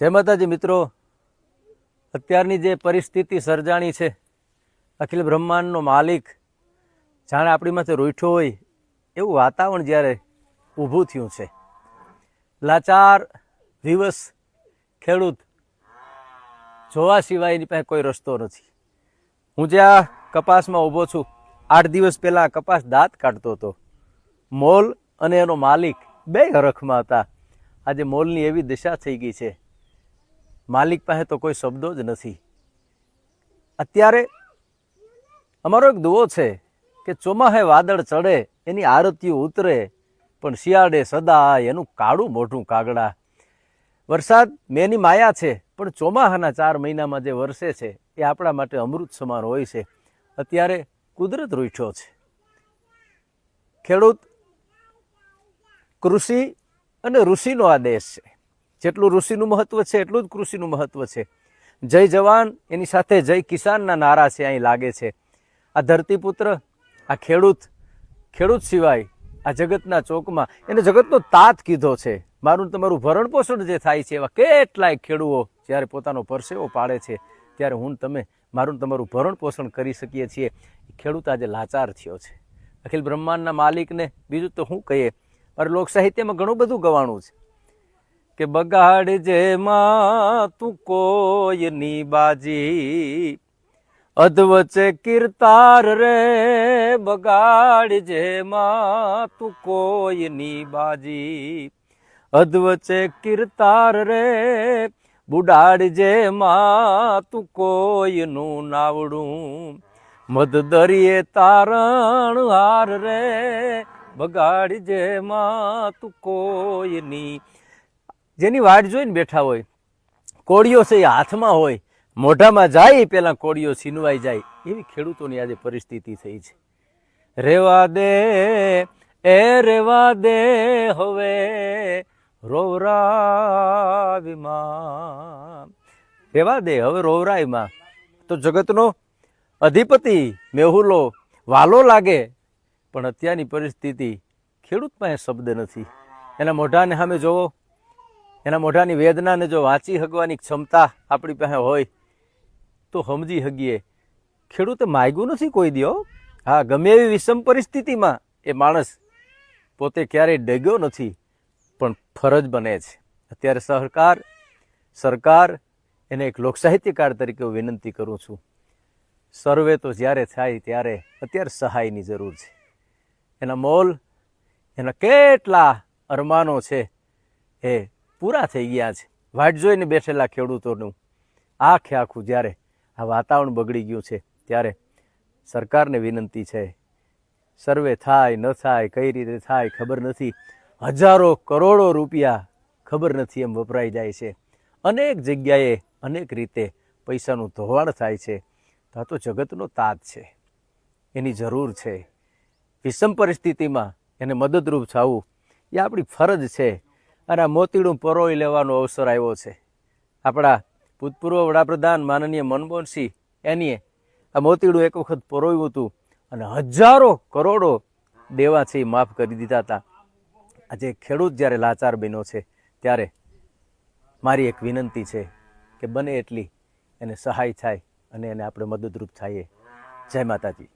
જય માતાજી મિત્રો. અત્યારની જે પરિસ્થિતિ સર્જાણી છે, અખિલ બ્રહ્માંડનો માલિક જાણે આપણી માથે રોઈઠો હોય, એવું વાતાવરણ જ્યારે ઊભું થયું છે. લાચાર દિવસ ખેડૂત જોવા સિવાય એની પાસે કોઈ રસ્તો નથી. હું જ્યાં કપાસમાં ઊભો છું, આઠ દિવસ પહેલાં કપાસ દાંત કાઢતો હતો. મોલ અને એનો માલિક બે હરખમાં હતા. આજે મોલની એવી દશા થઈ ગઈ છે માલિક પાસે તો કોઈ શબ્દો જ નથી. અત્યારે અમારો એક દુવો છે કે ચોમાહે વાદળ ચડે, એની આરતીઓ ઉતરે, પણ શિયાળે સદા એનું કાળું મોઢું કાગડા. વરસાદ મેની માયા છે, પણ ચોમાહાના ચાર મહિનામાં જે વરસે છે, એ આપણા માટે અમૃત સમાન હોય છે. અત્યારે કુદરત રૂઠ્યો છે. ખેડૂત, કૃષિ અને ઋષિનો આ દેશ છે. જેટલું ઋષિનું મહત્વ છે, એટલું જ કૃષિનું મહત્ત્વ છે. જય જવાન, એની સાથે જય કિસાનના નારા છે, અહીં લાગે છે. આ ધરતીપુત્ર, આ ખેડૂત ખેડૂત સિવાય આ જગતના ચોકમાં એને જગતનો તાત કીધો છે. મારું તમારું ભરણ પોષણ જે થાય છે, એવા કેટલાય ખેડૂઓ જ્યારે પોતાનો પરસેવો પાડે છે, ત્યારે હું તમે મારું તમારું ભરણ પોષણ કરી શકીએ છીએ. ખેડૂત આજે લાચાર થયો છે. અખિલ બ્રહ્માંડના માલિકને બીજું તો શું કહીએ, મારે લોકસાહિત્યમાં ઘણું બધું ગવાણું છે. કે બગાડજે માં તું કોઈની બાજી. અધવચે કીર્તાર રે બગાડ જેમાં તું કોઈની બાજી. અધવચે કીર્તાર રે, બુડાડજે માં તું કોઈનું નાવડું. મધ દરિયે તારણ હાર રે બગાડ જેમાં તું કોઈની જેની વાટ જોઈને બેઠા હોય. કોળીઓ છે એ હાથમાં હોય, મોઢામાં જાય, પેલા કોળીઓ છીનવાઈ જાય. એવી ખેડૂતોની આજે પરિસ્થિતિ થઈ છે. રેવા દે, એ રેવા દે હવે રોવરાવીમાં રેવા દે હવે રોવરાઈમાં તો જગતનો અધિપતિ મેહુલો વાલો લાગે, પણ અત્યારની પરિસ્થિતિ ખેડૂત પાસે શબ્દ નથી. એના મોઢાને સામે જોવો. એના મોઢાની વેદનાને જો વાંચી હગવાની ક્ષમતા આપણી પાસે હોય, તો સમજી હગીએ. ખેડૂતે માગ્યું નથી કોઈ દિયો હા, ગમે એવી વિષમ પરિસ્થિતિમાં એ માણસ પોતે ક્યારેય ડગ્યો નથી, પણ ફરજ બને છે. અત્યારે સરકાર સરકાર, એને એક લોકસાહિત્યકાર તરીકે હું વિનંતી કરું છું. સર્વે તો જ્યારે થાય ત્યારે અત્યારે સહાયની જરૂર છે. એના મોલ, એના કેટલા અરમાનો છે એ પૂરા થઈ ગયા છે. વાટ જોઈને બેઠેલા ખેડૂતોનું આખે આખું જ્યારે આ વાતાવરણ બગડી ગયું છે, ત્યારે સરકારને વિનંતી છે, સર્વે થાય, ન થાય, કઈ રીતે થાય, ખબર નથી. હજારો કરોડો રૂપિયા ખબર નથી એમ વપરાઈ જાય છે. અનેક જગ્યાએ અનેક રીતે પૈસાનું ધોવાણ થાય છે. તો તો જગતનો તાત છે. એની જરૂર છે. વિષમ પરિસ્થિતિમાં એને મદદરૂપ થવું એ આપણી ફરજ છે. અને આ મોતીડું પરોઈ લેવાનો અવસર આવ્યો છે. આપણા ભૂતપૂર્વ વડાપ્રધાન માનનીય મનમોહનસિંહ એનીએ આ મોતીડું એક વખત પરોવ્યું હતું અને હજારો કરોડો દેવા છે એ માફ કરી દીધા હતા. આજે ખેડૂત જ્યારે લાચાર બન્યો છે, ત્યારે મારી એક વિનંતી છે કે બને એટલી, એને સહાય થાય અને એને આપણે મદદરૂપ થઈએ. જય માતાજી.